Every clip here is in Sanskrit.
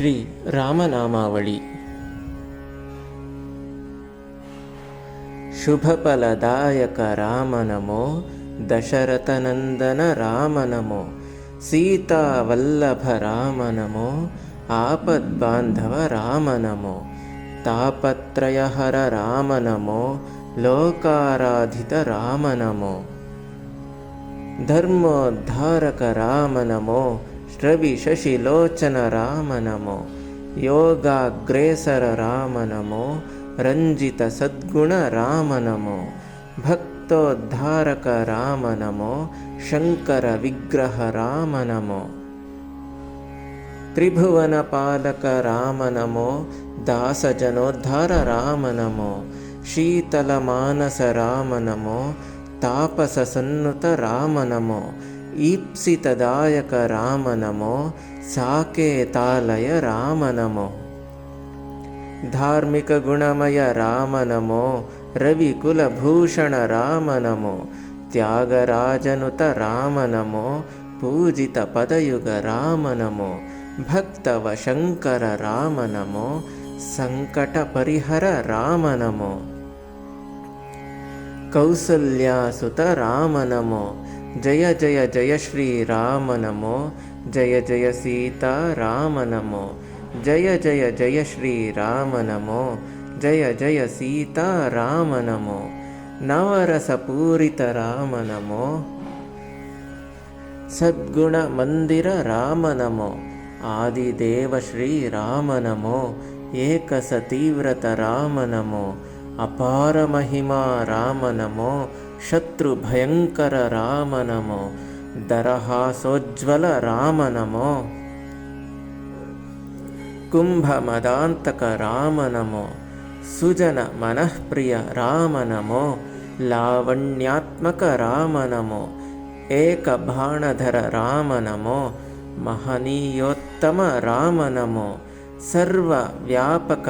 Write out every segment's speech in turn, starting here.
श्री रामनामावळि. शुभफलदायक रामनमो दशरथनन्दन रामनमो सीतावल्लभ रामनमो आपद्बान्धव रामनमो तापत्रयहर रामनमो लोकाराधित रामनमो धर्मोद्धारक रामनमो श्रविशशिलोचन रामनमो योगाग्रेसर रामनमो रञ्जितसद्गुण रामनमो भक्तोद्धारक रामनमो शङ्करविग्रह रामनमो त्रिभुवनपालक रामनमो दासजनोद्धार रामनमो शीतलमानस रामनमो तापससन्नुत रामनमो ईप्सितदायक रामनमो साकेतालय रामनमो धार्मिकगुणमय रामनमो रविकुलभूषण रामनमो त्यागराजनुत रामनमो पूजितपदयुग रामनमो भक्तवशङ्कर रामनमो सङ्कटपरिहर रामनमो कौसल्यासुत रामनमो जय जय जय श्रीरामनमो जय जय सीता रामनमो जय जय जय श्रीरामनमो जय जय सीता रामनमो नवरसपूरित रामनमो सद्गुणमन्दिर रामनमो आदिदेव श्रीरामनमो एकसतीव्रत रामनमो अपारमहिमा रामनमो शत्रुभयङ्कर रामनमो दरहासोज्ज्वल रामनमो कुम्भमदान्तक रामनमो सुजनमनःप्रिय रामनमो लावण्यात्मक रामनमो एकबाणधर रामनमो महनीयोत्तम रामनमो सर्वव्यापक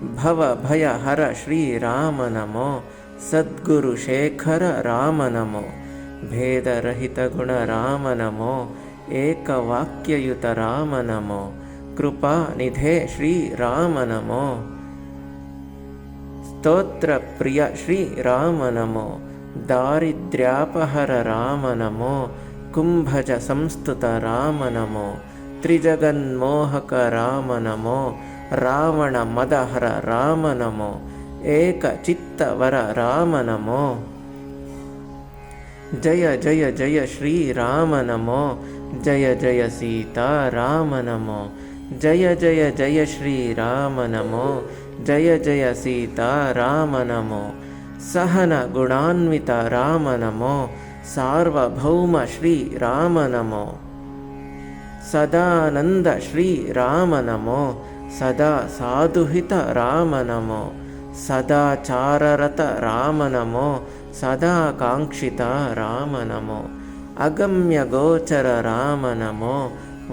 रामनमो कुशलवपितश्रीरामनमो भवभयहर श्रीरामनमो सद्गुरुशेखर रामनमो भेदरहितगुणरामनमो एकवाक्ययुत रामनमो कृपानिधे श्रीरामनमो स्तोत्रप्रिय श्रीरामनमो दारिद्र्यापहर रामनमो कुम्भजसंस्तुत रामनमो त्रिजगन्मोहक रामनमो रावणमदहर रामनमो एकचित्तवर रामनमो जय जय जय श्रीरामनमो जय जय सीता रामनमो जय जय जय श्रीरामनमो जय जय सीता रामनमो सहनगुणान्वित रामनमो सार्वभौम श्रीरामनमो सदानन्द श्रीरामनमो सदा साधुहित रामनमो सदाचाररत रामनमो सदा काङ्क्षिता रामनमो अगम्यगोचर रामनमो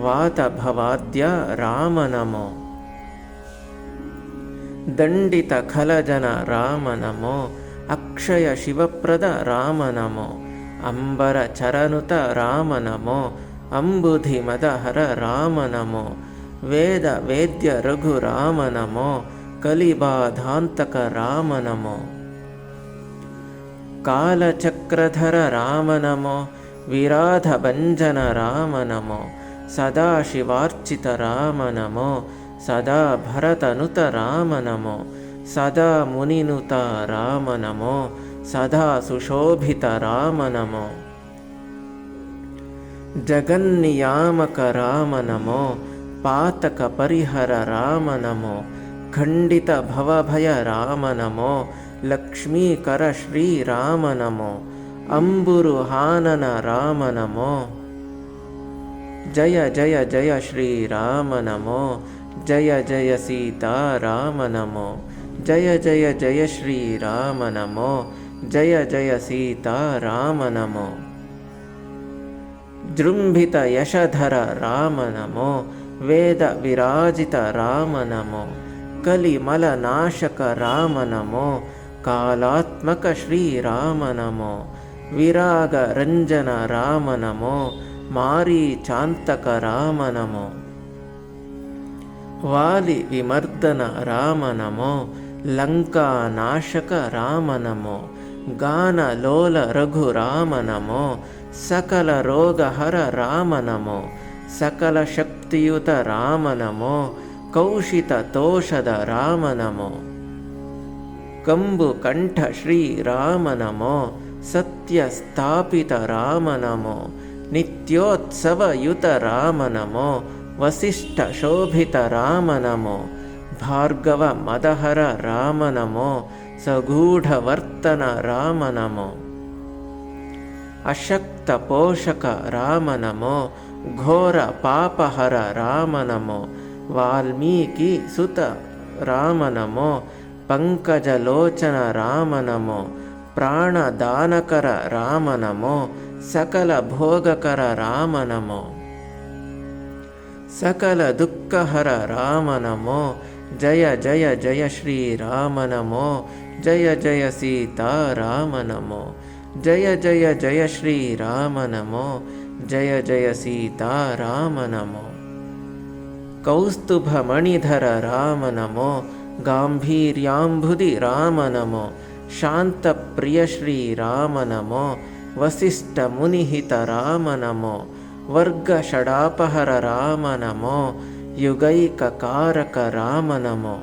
वातभवाद्य रामनमो दण्डितखलजन रामनमो अक्षयशिवप्रद रामनमो अम्बरचरनुत रामनमो अम्बुधिमदहर रामनमो वेदवेद्यरघुरामनमो कलिबाधान्तक रामनमो कालचक्रधर रामनमो विराधभञ्जन रामनमो सदाशिवार्चित रामनमो सदा भरतनुत रामनमो सदा मुनिनुत रामनमो सदा सुशोभित रामनमो जगन्नियामक रामनमो पातकपरिहर रामनमो खण्डितभवभय रामनमो लक्ष्मीकर श्रीरामनमो अम्बुरुहानन रामनमो जय जय जय श्रीरामनमो जय जय सीता रामनमो जय जय जय श्रीरामनमो जय जय सीता रामनमो जृम्भितयशधर रामनमो वेदविराजित रामनमो कलिमलनाशक रामनमो कालात्मक श्रीरामनमो विरागरञ्जन राम नमो मारीचान्तक राम नमो वालिविमर्दन राम नमो लङ्कानाशक राम नमो गानलोल रघुराम नमो सकलरोगहर राम नमो सकलशक्तियुत राम नमो कौशिततोषद राम नमो कम्बुकण्ठ श्रीराम नमो सत्यस्थापित राम नमो नित्योत्सवयुत राम नमो वसिष्ठशोभित राम नमो भार्गवमदहर राम नमो सगूढवर्तन राम नमो अशक्तपोषक राम नमो घोरपापहर राम नमो वाल्मीकिसुत राम नमो पङ्कजलोचन राम नमो प्राणदानकर राम नमो सकलभोगकर राम नमो सकलदुःखहर राम नमो जय जय जय श्रीराम नमो जय जय सीता राम नमो जय जय जय सीता राम नमो। कौस्तुभमणिधर राम नमो। गाम्भीर्याम्बुधि राम नमो। शान्तप्रिय श्रीराम नमो। वसिष्ठमुनिहित राम नमो। वर्गषडापहर राम नमो। युगैककारक राम नमो।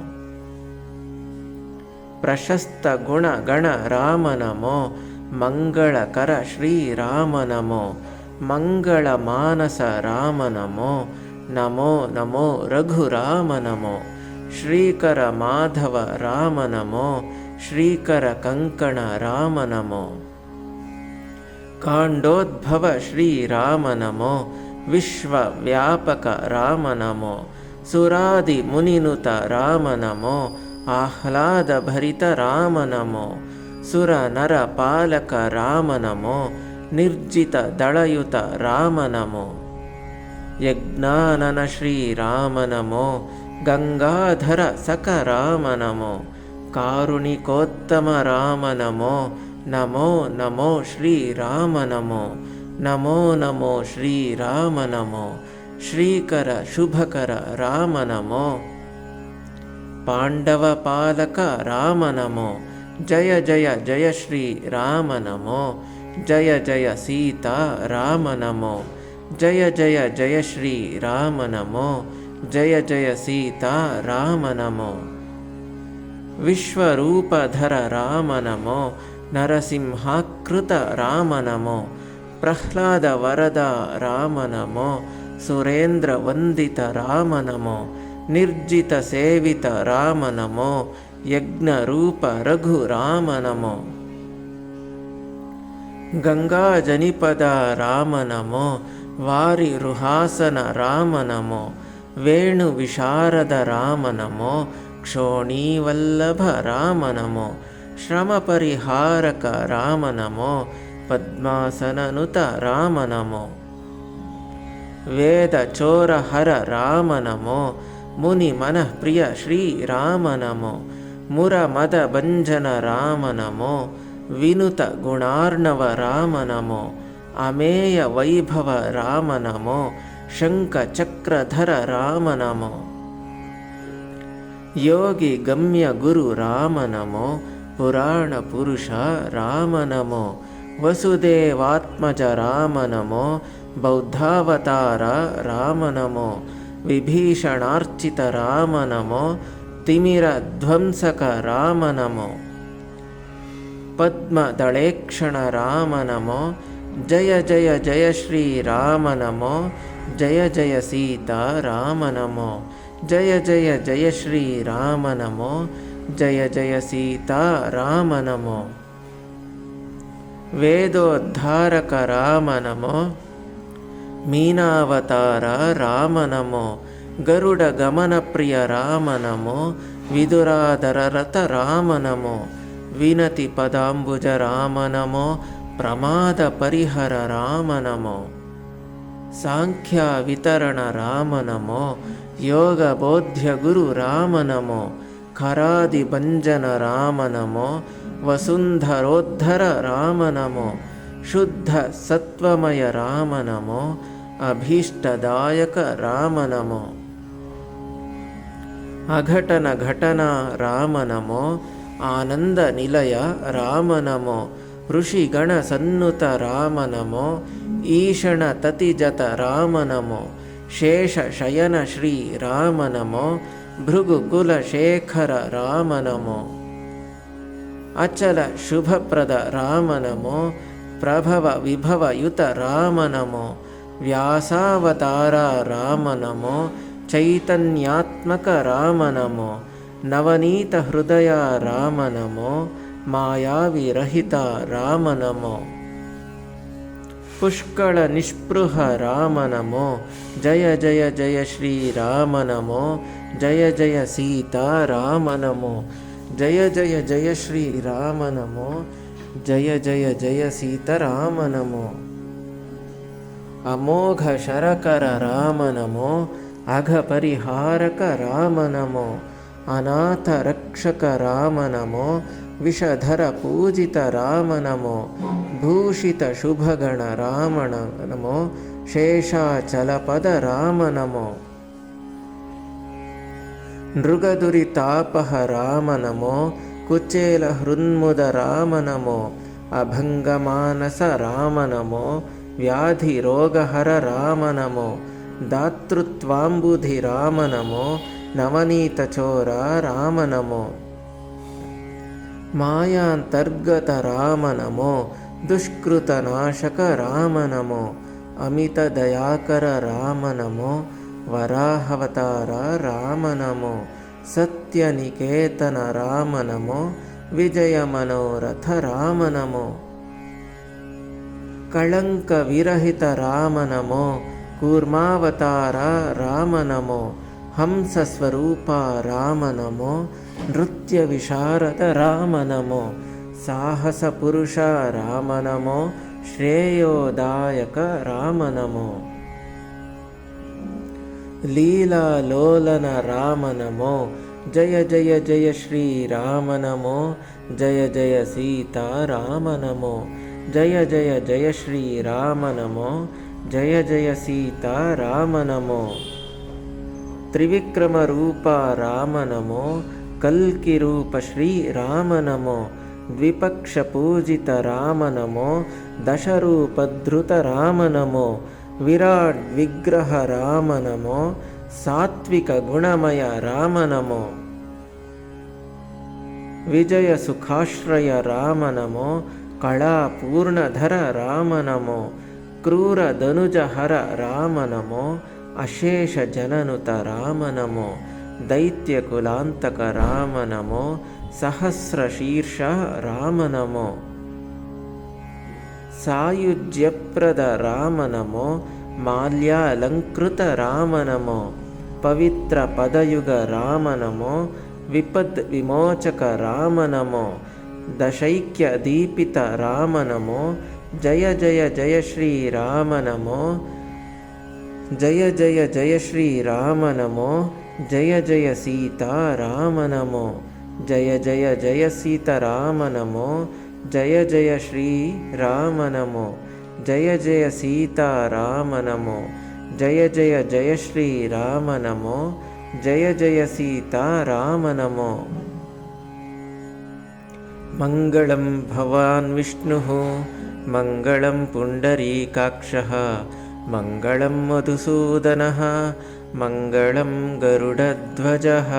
प्रशस्तगुणगण राम नमो। मङ्गलकर श्रीराम नमो मङ्गलमानस राम नमो नमो नमो रघुराम नमो श्रीकरमाधव राम नमो श्रीकरकङ्कण राम नमो काण्डोद्भव श्रीराम नमो विश्वव्यापक राम नमो सुरादिमुनिनुत राम नमो आह्लादभरित राम नमो सुरनरपालक राम नमो निर्जितदळयुत राम नमो यज्ञानन श्रीराम नमो गङ्गाधर सक राम नमो कारुणिकोत्तम राम नमो नमो नमो श्रीराम नमो नमो नमो श्रीराम नमो श्रीकर शुभकर राम नमो पाण्डवपालक राम नमो जय जय जय श्रीराम नमो जय जय सीता राम नमो। जय जय जय श्रीराम नमो। जय जय सीता राम नमो। विश्वरूपधर राम नमो। नरसिंहाकृत राम नमो। प्रह्लादवरद राम नमो। सुरेन्द्रवन्दित राम नमो। राम यज्ञरूप रघुराम नमो गङ्गाजनिपद राम नमो वारिरुहासन राम नमो वेणुविशारद राम नमो क्षोणीवल्लभ राम नमो श्रमपरिहारक राम नमो पद्मासननुत राम नमो वेदचोरहर राम नमो मुनिमनःप्रिय श्रीराम नमो मुरमदभञ्जन राम नमो विनुतगुणार्णव राम नमो अमेयवैभव राम नमो शङ्खचक्रधर राम नमो योगिगम्यगुरु राम नमो पुराणपुरुष राम नमो वसुदेवात्मज राम नमो बौद्धावतार राम नमो विभीषणार्चित राम नमो तिमिरध्वंसक राम नमो पद्मदळेक्षण राम नमो जय जय जय श्रीराम नमो जय जय सीता राम नमो जय जय जय श्रीराम नमो जय जय सीता राम नमो वेदोद्धारक राम नमो मीनावतार राम नमो गरुडगमनप्रिय राम नमो विदुराधररथ राम नमो विनतिपदाम्बुज राम नमो प्रमादपरिहर राम नमो साङ्ख्यवितरण राम नमो योगबोध्यगुरु राम नमो खरादिभञ्जन राम नमो वसुन्धरोद्धर राम नमो शुद्ध सत्त्वमय राम नमो अभीष्टदायक राम नमो अघटन घटना राम नमो आनन्दनिलय राम नमो ऋषिगणसन्नुत राम नमो ईषणततिजत राम नमो शेषशयन श्री राम नमो भृगुकुलशेखर राम नमो अचल शुभप्रद राम नमो प्रभव विभवयुत राम नमो व्यासावतारा राम नमो चैतन्यात्मक राम नमो नवनीतहृदय राम नमो मायाविरहिता राम नमो पुष्कळनिष्पृह राम नमो जय जय जय श्रीराम नमो जय जय सीता राम नमो जय जय जय श्रीराम नमो जय जय जय सीतराम नमो अमोघशरकर राम नमो अघपरिहारक राम नमो अनाथरक्षक राम नमो विषधरपूजित राम नमो भूषितशुभगण राम नमो शेषाचलपद राम नमो नृगदुरितापः राम नमो कुचेलहृन्मुद राम नमो अभङ्गमानस राम नमो व्याधिरोगहर राम नमो दातृत्वाम्बुधि राम नमो नवनीतचोर राम नमो मायान्तर्गत राम नमो दुष्कृतनाशक राम नमो अमितदयाकर राम नमो वराहवतार राम नमो सत्यनिकेतन राम नमो विजयमनोरथ राम नमो कळङ्कविरहित राम नमो कूर्मावतार राम नमो हंसस्वरूप नृत्यविशारद राम नमो साहसपुरुष राम नमो श्रेयोदायक राम नमो लीलालोलन राम नमो जय जय जय श्रीराम नमो जय जय सीता राम नमो जय जय जय श्रीराम नमो जय जय सीता राम नमो त्रिविक्रमरूप राम नमो कल्किरूप श्रीराम नमो द्विपक्षपूजित राम नमो दशरूपधृत राम नमो विराड्विग्रह राम नमो सात्विकगुणमय राम नमो विजयसुखाश्रय राम नमो कलापूर्णधर राम नमो क्रूरधनुजहर राम नमो अशेषजननुत राम नमो दैत्यकुलान्तक राम नमो सहस्रशीर्ष राम नमो सायुज्यप्रद राम नमो माल्यालङ्कृत राम नमो पवित्रपदयुग राम नमो विपद्विमोचक राम नमो दशैक्यदीपित राम नमो जय जय जय श्रीराम नमो जय जय जय श्रीराम नमो जय जय सीता राम नमो जय जय जय सीताराम नमो जय जय श्रीराम नमो जय जय सीता राम नमो जय जय जय श्रीराम नमो जय जय सीता राम नमो मङ्गलं भवान् विष्णुः मङ्गलं पुण्डरीकाक्षः मङ्गलं मधुसूदनः मङ्गलं गरुडध्वजः